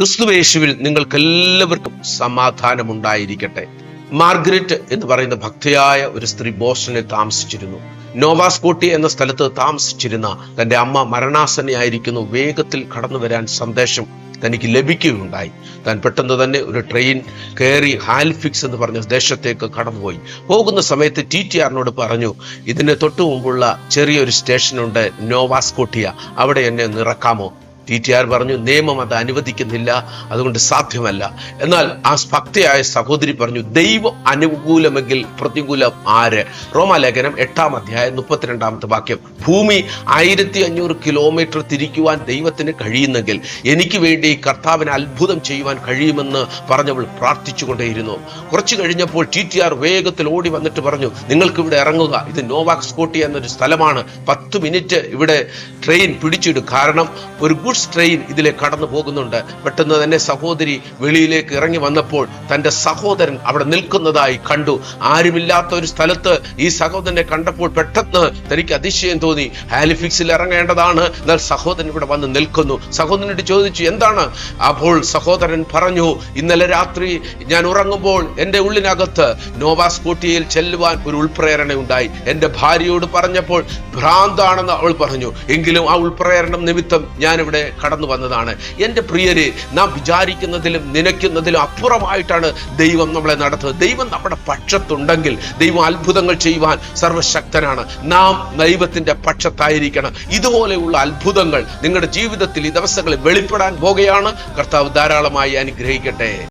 ക്രിസ്തുവേശുവിൽ നിങ്ങൾക്കെല്ലാവർക്കും സമാധാനമുണ്ടായിരിക്കട്ടെ. മാർഗരറ്റ് എന്ന് പറയുന്ന ഭക്തയായ ഒരു സ്ത്രീ ബോസ്റ്റണിൽ താമസിച്ചിരുന്നു. നോവാസ്കോട്ടി എന്ന സ്ഥലത്ത് താമസിച്ചിരുന്ന തന്റെ അമ്മ മരണാസനയായിരിക്കുന്നു വേഗത്തിൽ കടന്നു വരാൻ സന്ദേശം തനിക്ക് ലഭിക്കുകയുണ്ടായി. താൻ പെട്ടെന്ന് തന്നെ ഒരു ട്രെയിൻ കയറി ഹാൽഫിക്സ് എന്ന് പറഞ്ഞ ദേശത്തേക്ക് കടന്നുപോയി. പോകുന്ന സമയത്ത് ടി ടി ആറിനോട് പറഞ്ഞു ഇതിന് തൊട്ടു മുമ്പുള്ള ചെറിയൊരു സ്റ്റേഷനുണ്ട് നോവാസ്കോട്ടിയ. അവിടെ എന്നെ നിറക്കാമോ ടി ടി ആർ പറഞ്ഞു നിയമം അത് അനുവദിക്കുന്നില്ല അതുകൊണ്ട് സാധ്യമല്ല. എന്നാൽ ആ ഭക്തിയായ സഹോദരി പറഞ്ഞു ദൈവം അനുകൂലമെങ്കിൽ പ്രതികൂലം ആര്? റോമാലേഖനം എട്ടാം അധ്യായം മുപ്പത്തിരണ്ടാമത്തെ വാക്യം. ഭൂമി ആയിരത്തി അഞ്ഞൂറ് കിലോമീറ്റർ തിരിക്കുവാൻ ദൈവത്തിന് കഴിയുന്നെങ്കിൽ എനിക്ക് വേണ്ടി കർത്താവിന് അത്ഭുതം ചെയ്യുവാൻ കഴിയുമെന്ന് പറഞ്ഞവൾ പ്രാർത്ഥിച്ചുകൊണ്ടേയിരുന്നു. കുറച്ചു കഴിഞ്ഞപ്പോൾ ടി ടി ആർ വേഗത്തിൽ ഓടി വന്നിട്ട് പറഞ്ഞു നിങ്ങൾക്ക് ഇവിടെ ഇറങ്ങുക. ഇത് നോവാക് സ്കോട്ടി എന്നൊരു സ്ഥലമാണ്. പത്ത് മിനിറ്റ് ഇവിടെ ട്രെയിൻ പിടിച്ചിടും. കാരണം ഒരു ഗുഡ്സ് ട്രെയിൻ ഇതിലെ കടന്നു പോകുന്നുണ്ട്. പെട്ടെന്ന് തന്നെ സഹോദരി വെളിയിലേക്ക് ഇറങ്ങി വന്നപ്പോൾ തന്റെ സഹോദരൻ അവിടെ നിൽക്കുന്നതായി കണ്ടു. ആരുമില്ലാത്ത ഒരു സ്ഥലത്ത് ഈ സഹോദരനെ കണ്ടപ്പോൾ പെട്ടെന്ന് തനിക്ക് അതിശയം തോന്നി. ഹാലിഫിക്സിൽ ഇറങ്ങേണ്ടതാണ്. എന്നാൽ സഹോദരൻ ഇവിടെ വന്ന് നിൽക്കുന്നു. സഹോദരനോട് ചോദിച്ചു എന്താണ്? അപ്പോൾ സഹോദരൻ പറഞ്ഞു ഇന്നലെ രാത്രി ഞാൻ ഉറങ്ങുമ്പോൾ എന്റെ ഉള്ളിനകത്ത് നോവാസ്കോട്ടിയയിൽ ചെല്ലുവാൻ ഒരു ഉൾപ്രേരണ ഉണ്ടായി. എന്റെ ഭാര്യയോട് പറഞ്ഞപ്പോൾ ഭ്രാന്താണെന്ന് അവൾ പറഞ്ഞു. എങ്കിലും ആ ഉൾപ്രേരണം നിമിത്തം ഞാനിവിടെ കടന്നു വന്നതാണ്. എന്റെ പ്രിയരെ നാം വിചാരിക്കുന്നതിലും നനയ്ക്കുന്നതിലും അപ്പുറമായിട്ടാണ് ദൈവം നമ്മളെ നടത്തുന്നത്. ദൈവം നമ്മുടെ പക്ഷത്തുണ്ടെങ്കിൽ ദൈവം അത്ഭുതങ്ങൾ ചെയ്യുവാൻ സർവശക്തനാണ്. നാം ദൈവത്തിന്റെ പക്ഷത്തായിരിക്കണം. ഇതുപോലെയുള്ള അത്ഭുതങ്ങൾ നിങ്ങളുടെ ജീവിതത്തിൽ ഈ ദിവസങ്ങളിൽ വെളിപ്പെടാൻ പോകുകയാണ്. കർത്താവ് ധാരാളമായി അനുഗ്രഹിക്കട്ടെ.